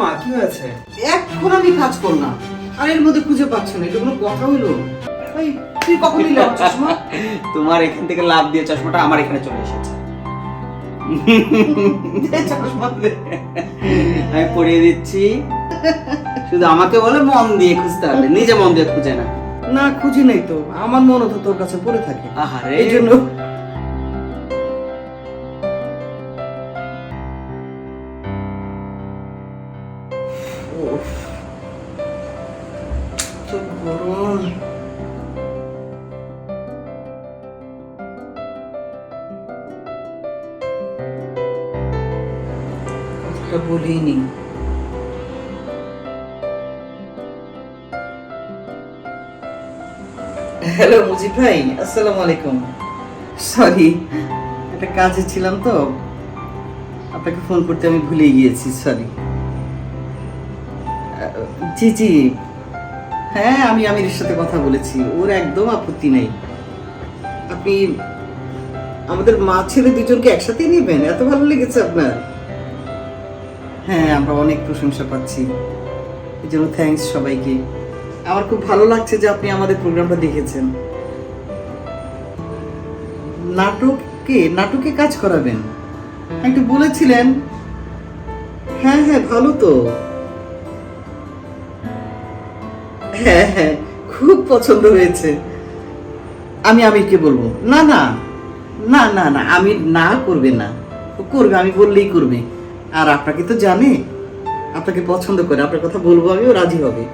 মা কি হয়েছে? এখন আমি কাজ করলাম। আর এর মধ্যে খুঁজে পাচ্ছ না এটা কোনো কথা হইল? তুই কখন নিলে চশমা? তোমার এখান থেকে লাভ দিয়ে চশমাটা আমার এখানে চলে এসেছে। আমি পড়িয়ে দিচ্ছি। শুধু আমাকে বলে মন দিয়ে খুঁজতে হবে নিজে মন দিয়ে খুঁজে না। না খুঁজি নাই তো। আমার মনে তো তোর কাছে পড়ে থাকে। আহারে। এই জন্য বলিনি। হ্যালো মুজিব ভাই, আসসালামু আলাইকুম। সরি একটা কাজে ছিলাম তো। আপনাকে ফোন করতে আমি ভুলে গিয়েছি সরি জি জি হ্যাঁ আমি আমিরের সাথে কথা বলেছি। ওর একদম আপত্তি নেই। আপনি আমাদের মা, ছেলে দুজনকে একসাথে নেবেন? এত ভালো লেগেছে আপনার। হ্যাঁ আমরা অনেক প্রশংসা পাচ্ছি। এই জন্য থ্যাঙ্কস সবাইকে। আমার খুব ভালো লাগছে যে আপনি আমাদের প্রোগ্রামটা দেখেছেন। নাটকে নাটকে কাজ করাবেন। একটু বলেছিলেন। হ্যাঁ হ্যাঁ ভালো তো। হ্যাঁ হ্যাঁ খুব পছন্দ হয়েছে। আমি আমিরকে বলব, না না না না না আমি না করবে না। ও করবে, আমি বললেই করবে। আর আপনাকে তো জানে, আপনাকে পছন্দ করে, আপনার কথা বলব আমিও রাজি হবে।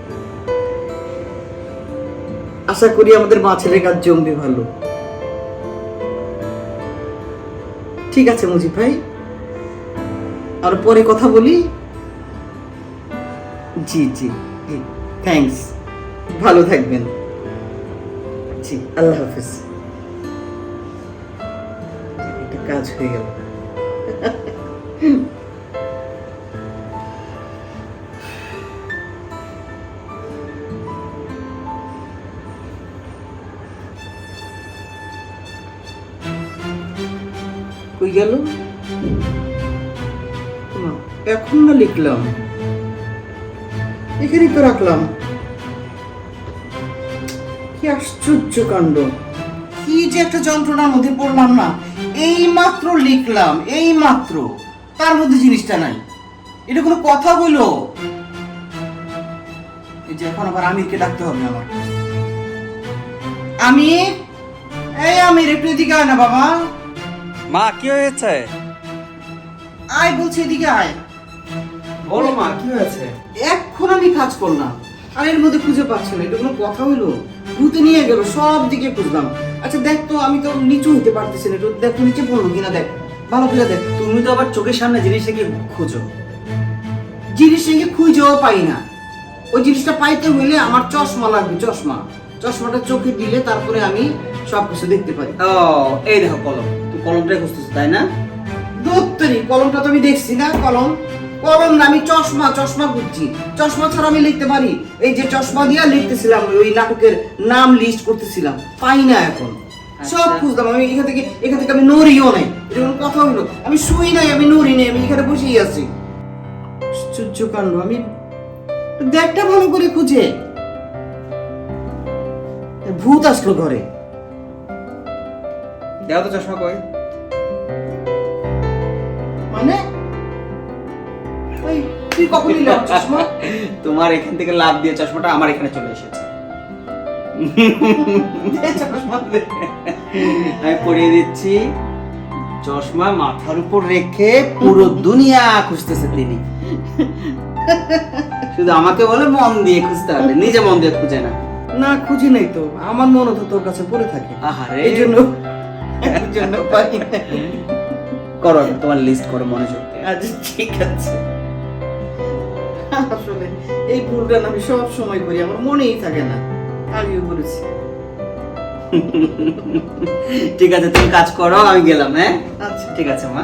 আশা করি আমাদের মা ছেলের কাজ জমবে ভালো। ঠিক আছে, মুজিব ভাই। আর পরে কথা বলি। জি জি জি থ্যাঙ্কস ভালো থাকবেন। জি, আল্লাহ হাফিজ। একটা কাজ হয়ে গেল। কই গেল? এখন না লিখলাম। এখানেই তো রাখলাম। কি আশ্চর্য কাণ্ড। কি যে একটা যন্ত্রণার মধ্যে পড়লাম না। এই মাত্র লিখলাম এই মাত্র তার মধ্যে জিনিসটা নাই। এটা কোনো কথা বলো। এই যে এখন আবার আমিরকে ডাকতে হবে আমার। আমির? এই আমির একটু এদিকে আয় না বাবা। মা কি হয়েছে? আয় বলছি এদিকে আয়। বলো মা কি হয়েছে? এখন আমি কাজ করলাম। আর এর মধ্যে খুঁজে পাচ্ছি না। এটা কোনো কথা হইল? ভূতে নিয়ে গেল সব দিকে খুঁজলাম। আচ্ছা দেখ তো আমি তো নিচু হইতে পারতেছি না দেখ তো নিচে পড়ল কিনা দেখ ভালো করে দেখ। তুমি তো আবার চোখের সামনে জিনিসটাকে খুঁজো। জিনিস নিয়ে খুঁজেও পাই না। ওই জিনিসটা পাইতে হইলে আমার চশমা লাগবে চশমা। চশমাটা চোখে দিলে তারপরে আমি সব কিছু দেখতে পারি। ও এই দেখো কলম। তুই কলমটাই খুঁজতেছো তাই না? দত্তরি কলমটা তো আমি দেখছি না কলম। কলম না আমি চশমা চশমা খুঁজছি। চশমা ছাড়া আমি লিখতে পারি। এই যে চশমা দিয়া লিখতেছিলাম ওই নাটকের নাম লিস্ট করতেছিলাম। পাই না এখন। সব খুঁজতাম। আমি এখান থেকে এখান থেকে আমি নড়িও নাই। এটা কোনো কথা হইল আমি শুই নাই আমি নড়ি নাই আমি এখানে বসেই আছি। আশ্চর্য কাণ্ড। আমি দেখটা ভালো করে খুঁজে। ভূত আসলো ঘরে। দেও তো চশমা কই? তুই কখন নিলাম চশমা? তোমার এখান থেকে লাভ দিয়ে চশমাটা আমার এখানে চলে এসেছে। আমি পড়িয়ে দিচ্ছি। চশমা মাথার উপর রেখে পুরো দুনিয়া খুঁজতেছে তিনি। শুধু আমাকে বলে মন দিয়ে খুঁজতে হবে নিজে মন দিয়ে খুঁজে না। না খুঁজি নাই তো। আমার মনে তো তোর কাছে পড়ে থাকে। আহারে। এই জন্য জন্য পাই করো তোমার লিস্ট করো মনোযোগ আচ্ছা ঠিক আছে। আসলে এই ভুলটা আমি সব সময় করি আমার মনেই থাকে না। আগেও করেছি ঠিক আছে তুমি কাজ করো আমি গেলাম হ্যাঁ? আচ্ছা। ঠিক আছে মা।